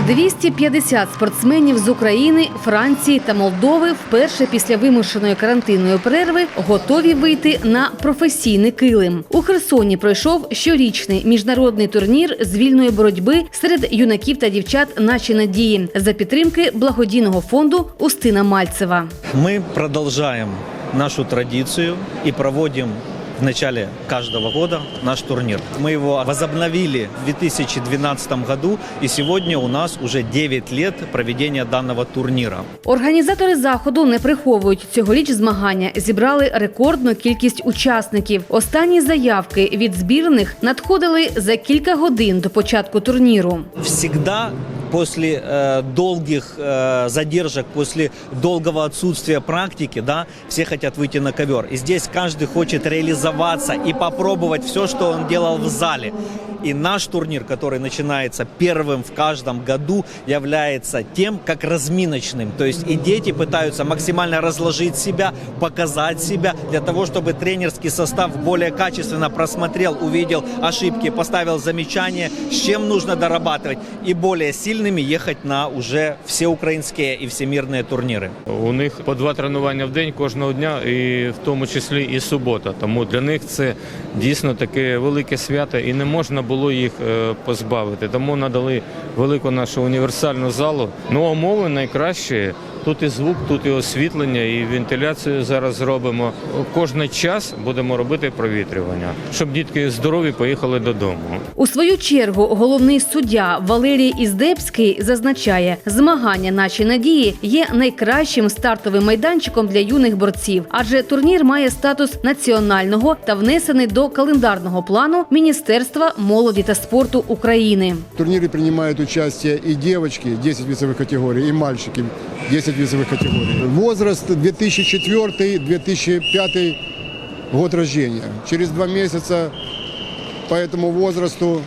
250 спортсменів з України, Франції та Молдови вперше після вимушеної карантинної перерви готові вийти на професійний килим. У Херсоні пройшов щорічний міжнародний турнір з вільної боротьби серед юнаків та дівчат наші надії за підтримки благодійного фонду Устина Мальцева. Мы продолжаем нашу традицию и проводим в начале каждого года наш турнир. Мы его возобновили в 2012 году, и сегодня у нас уже 9 лет проведения данного турнира. Організатори заходу не приховують цьогоріч змагання. Зібрали рекордну кількість учасників. Останні заявки від збірних надходили за кілька годин до початку турніру. Всегда после э, долгих э, задержек, после долгого отсутствия практики, да, все хотят выйти на ковер. И здесь каждый хочет реализоваться и попробовать все, что он делал в зале. И наш турнир, который начинается первым в каждом году, является тем, как разминочным. То есть и дети пытаются максимально разложить себя, показать себя, для того, чтобы тренерский состав более качественно просмотрел, увидел ошибки, поставил замечания, с чем нужно дорабатывать, и более сильными ехать на уже всеукраинские и всемирные турниры. У них по два тренування в день кожного дня, і в тому числі і субота. Тому для них це дійсно таке велике свято, і не можна було їх е, позбавити. Тому надали велику нашу універсальну залу. Ну, умови найкращі. Тут і звук, тут і освітлення, і вентиляцію зараз зробимо. Кожний час будемо робити провітрювання, щоб дітки здорові поїхали додому. У свою чергу головний суддя Валерій Іздебський зазначає, змагання наші надії є найкращим стартовим майданчиком для юних борців, адже турнір має статус національного та внесений до календарного плану Міністерства молоді та спорту України. В турнире принимают участие и девочки, 10 весовых категорий, и мальчики, 10 весовых категорий. Возраст 2004-2005 год рождения. Через два месяца по этому возрасту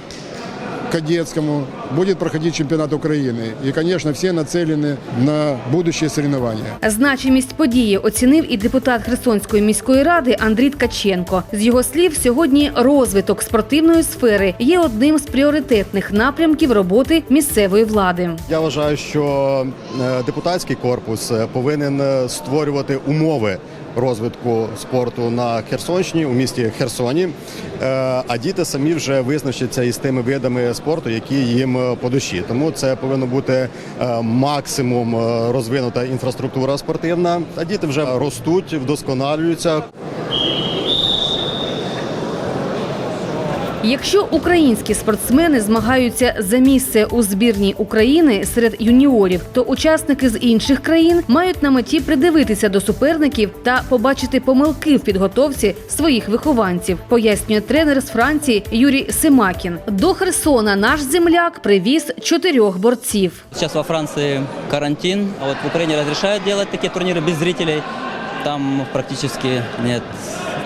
кадетскому будет проходить чемпионат Украины. И, конечно, все нацелены на будущее соревнования. Значимість події оцінив і депутат Херсонської міської ради Андрій Ткаченко. З його слів, сьогодні розвиток спортивної сфери є одним з пріоритетних напрямків роботи місцевої влади. Я вважаю, що е, депутатський корпус е, повинен е, створювати умови розвитку спорту на Херсонщині у місті Херсоні. Е, А діти самі вже визначаться із тими видами спорту, які їм по душі. Тому це повинно бути е, максимум е, розвинута інфраструктура спортивна. А діти вже ростуть, вдосконалюються. Якщо українські спортсмени змагаються за місце у збірній України серед юніорів, то учасники з інших країн мають на меті придивитися до суперників та побачити помилки в підготовці своїх вихованців, пояснює тренер з Франції Юрій Симакін. До Херсона наш земляк привіз чотирьох борців. Сейчас во Франции карантин, а вот в Украине разрешают делать такие турниры без зрителей. Там практически нет.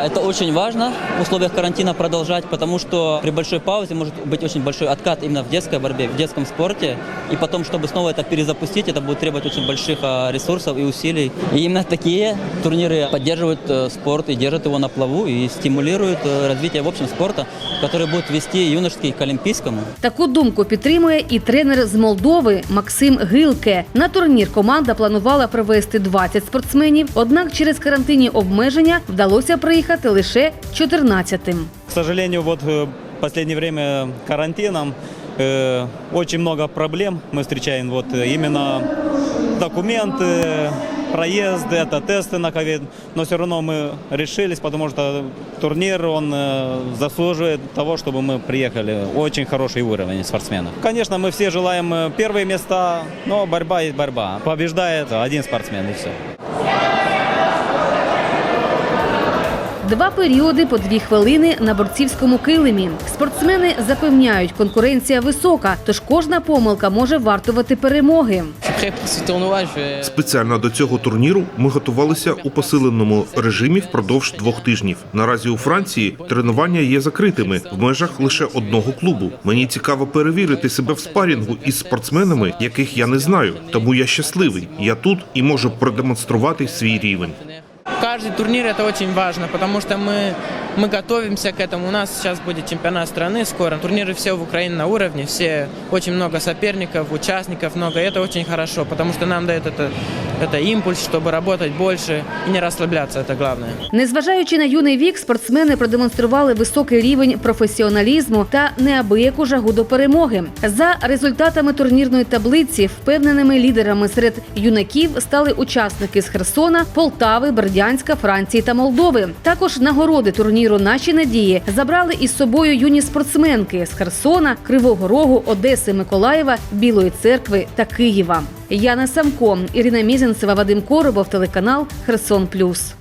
Это очень важно в условиях карантина продолжать, потому что при большой паузе может быть очень большой откат именно в детской борьбе, в детском спорте. И потом, чтобы снова это перезапустить, это будет требовать очень больших а, ресурсов и усилий. И именно такие турниры поддерживают э, спорт и держат его на плаву и стимулируют э, развитие в общем спорта, который будет вести юношеский к Олимпийскому. Таку думку підтримує і тренер з Молдови Максим Гилке. На турнір команда планувала привезти 20 спортсменів, однак через карантинні обмеження вдалося приїхати лише 14-тим. К сожалению, вот э, в последнее время карантином э, очень много проблем мы встречаем. Вот э, именно документы, проезды, это тесты на ковид. Но все равно мы решились, потому что турнир, он э, заслуживает того, чтобы мы приехали. Очень хороший уровень спортсменов. Конечно, мы все желаем э, первые места, но борьба есть борьба. Побеждает один спортсмен и все. Два періоди по дві хвилини на борцівському килимі. Спортсмени запевняють, конкуренція висока, тож кожна помилка може вартувати перемоги. Спеціально до цього турніру ми готувалися у посиленому режимі впродовж двох тижнів. Наразі у Франції тренування є закритими в межах лише одного клубу. Мені цікаво перевірити себе в спарінгу із спортсменами, яких я не знаю. Тому я щасливий. Я тут і можу продемонструвати свій рівень Каждый турнир это очень важно, потому что мы мы готовимся к этому. У нас сейчас будет чемпионат страны скоро. Турниры все в Украине на уровне, все очень много соперников, участников много. И это очень хорошо, потому что нам дает это, это импульс, чтобы работать больше и не расслабляться, это главное. Незважаючи на юний вік, спортсмени продемонстрували високий рівень професіоналізму та неабияку жагу до перемоги. За результатами турнірної таблиці впевненими лідерами серед юнаків стали учасники з Херсона, Полтави, Бердянська, Франції та Молдови. Також нагороди турніру Наші надії забрали із собою юні спортсменки з Херсона, Кривого Рогу, Одеси, Миколаєва, Білої церкви та Києва. Яна Самко, Ірина Мізінцева, Вадим Коробов, телеканал Херсон Плюс.